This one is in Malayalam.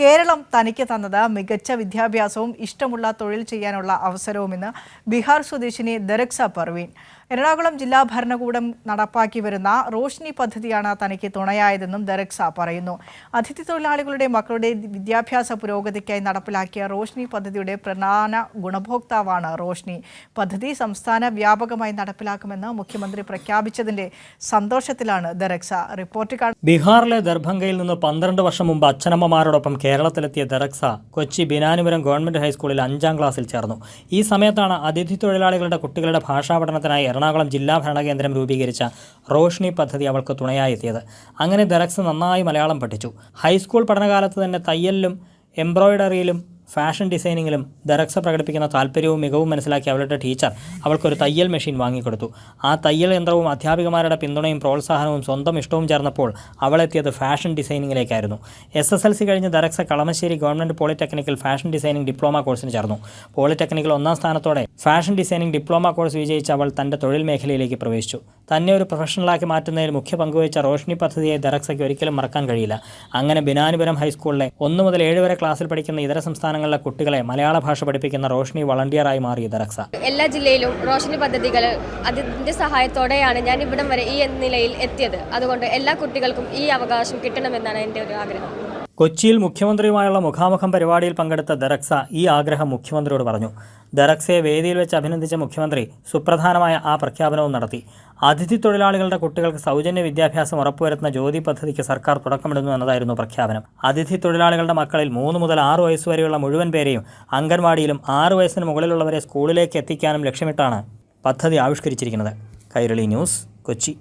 കേരളം തനിക്ക് തന്നത് മികച്ച വിദ്യാഭ്യാസവും ഇഷ്ടമുള്ള തൊഴിൽ ചെയ്യാനുള്ള അവസരവുമെന്ന് ബീഹാർ സ്വദേശിനി ദരക്സ പർവീൻ എറണാകുളം ജില്ലാ ഭരണകൂടം നടപ്പാക്കി വരുന്ന റോഷ്നി പദ്ധതിയാണ് തനിക്ക് തുണയായതെന്നും ദരക്സ പറയുന്നു. അതിഥി തൊഴിലാളികളുടെ മക്കളുടെ വിദ്യാഭ്യാസ പുരോഗതിക്കായി നടപ്പിലാക്കിയ റോഷ്നി പദ്ധതിയുടെ പ്രധാന ഗുണഭോക്താവാണ് റോഷ്നി. പദ്ധതി സംസ്ഥാന വ്യാപകമായി നടപ്പിലാക്കുമെന്ന് മുഖ്യമന്ത്രി പ്രഖ്യാപിച്ചതിന്റെ സന്തോഷത്തിലാണ് ദരക്സ റിപ്പോർട്ട് ബീഹാറിലെ ദർഭംഗയിൽ നിന്ന് പന്ത്രണ്ട് വർഷം മുമ്പ് അച്ഛനമ്മമാരോടൊപ്പം കേരളത്തിലെത്തിയ ദറക്സ കൊച്ചി ബിനാനുപുരം ഗവൺമെന്റ് ഹൈസ്കൂളിൽ അഞ്ചാം ക്ലാസ്സിൽ ചേർന്നു. ഈ സമയത്താണ് അതിഥി തൊഴിലാളികളുടെ കുട്ടികളുടെ ഭാഷാ പഠനത്തിനായി എറണാകുളം ജില്ലാ ഭരണകേന്ദ്രം രൂപീകരിച്ച റോഷ്നി പദ്ധതി അവൾക്ക് തുണയായെത്തിയത്. അങ്ങനെ ദറക്സ് നന്നായി മലയാളം പഠിച്ചു. ഹൈസ്കൂൾ പഠനകാലത്ത് തന്നെ തയ്യലിലും എംബ്രോയിഡറിയിലും ഫാഷൻ ഡിസൈനിങ്ങിലും ദറക്സ പ്രകടിപ്പിക്കുന്ന താല്പര്യവും മികവും മനസ്സിലാക്കി അവളുടെ ടീച്ചർ അവൾക്കൊരു തയ്യൽ മെഷീൻ വാങ്ങിക്കൊടുത്തു. ആ തയ്യൽ യന്ത്രവും അധ്യാപികമാരുടെ പിന്തുണയും പ്രോത്സാഹനവും സ്വന്തം ഇഷ്ടവും ചേർന്നപ്പോൾ അവളെത്തിയത് ഫാഷൻ ഡിസൈനിങ്ങിലേക്കായിരുന്നു. എസ് എസ് എൽ സി കഴിഞ്ഞ് ദറക്സ Kalamassery government polytechnical fashion designing diploma കോഴ്സിന് ചേർന്നു. പോളിടെക്നിക്കൽ ഒന്നാം സ്ഥാനത്തോടെ ഫാഷൻ ഡിസൈനിങ് ഡിപ്ലോമ കോഴ്സ് വിജയിച്ച അവൾ തന്റെ തൊഴിൽ മേഖലയിലേക്ക് പ്രവേശിച്ചു. തന്നെ ഒരു പ്രൊഫഷണലാക്കി മാറ്റുന്നതിൽ മുഖ്യ പങ്കുവഹിച്ച റോഷ്നി പദ്ധതിയെ ദറക്സയ്ക്ക് ഒരിക്കലും മറക്കാൻ കഴിയില്ല. അങ്ങനെ ബിനാനുപുരം ഹൈസ്കൂളിലെ ഒന്ന് മുതൽ ഏഴ് വരെ ക്ലാസ്സിൽ പഠിക്കുന്ന ഇതര സംസ്ഥാനങ്ങളിലെ കുട്ടികളെ മലയാള ഭാഷ പഠിപ്പിക്കുന്ന റോഷ്നി വളണ്ടിയറായി മാറി ദറക്സ എല്ലാ ജില്ലയിലും റോഷ്നി പദ്ധതികൾ അതിന്റെ സഹായത്തോടെയാണ് ഞാൻ ഇവിടം വരെ ഈ നിലയിൽ എത്തിയത്. അതുകൊണ്ട് എല്ലാ കുട്ടികൾക്കും ഈ അവകാശം കിട്ടണമെന്നാണ് എന്റെ ഒരു ആഗ്രഹം. കൊച്ചിയിൽ മുഖ്യമന്ത്രിയുമായുള്ള മുഖാമുഖം പരിപാടിയിൽ പങ്കെടുത്ത ദറക്സ ഈ ആഗ്രഹം മുഖ്യമന്ത്രിയോട് പറഞ്ഞു. ദറക്സയെ വേദിയിൽ വെച്ച് അഭിനന്ദിച്ച മുഖ്യമന്ത്രി സുപ്രധാനമായ ആ പ്രഖ്യാപനവും നടത്തി. അതിഥി തൊഴിലാളികളുടെ കുട്ടികൾക്ക് സൗജന്യ വിദ്യാഭ്യാസം ഉറപ്പുവരുത്തുന്ന ജ്യോതി പദ്ധതിക്ക് സർക്കാർ തുടക്കമിടുന്നു എന്നതായിരുന്നു പ്രഖ്യാപനം. അതിഥി തൊഴിലാളികളുടെ മക്കളിൽ മൂന്ന് മുതൽ ആറ് വയസ്സ് വരെയുള്ള മുഴുവൻ പേരെയും അംഗൻവാടിയിലും ആറ് വയസ്സിന് മുകളിലുള്ളവരെ സ്കൂളിലേക്ക് എത്തിക്കാനും ലക്ഷ്യമിട്ടാണ് പദ്ധതി ആവിഷ്കരിച്ചിരിക്കുന്നത്. കൈരളി ന്യൂസ് കൊച്ചി.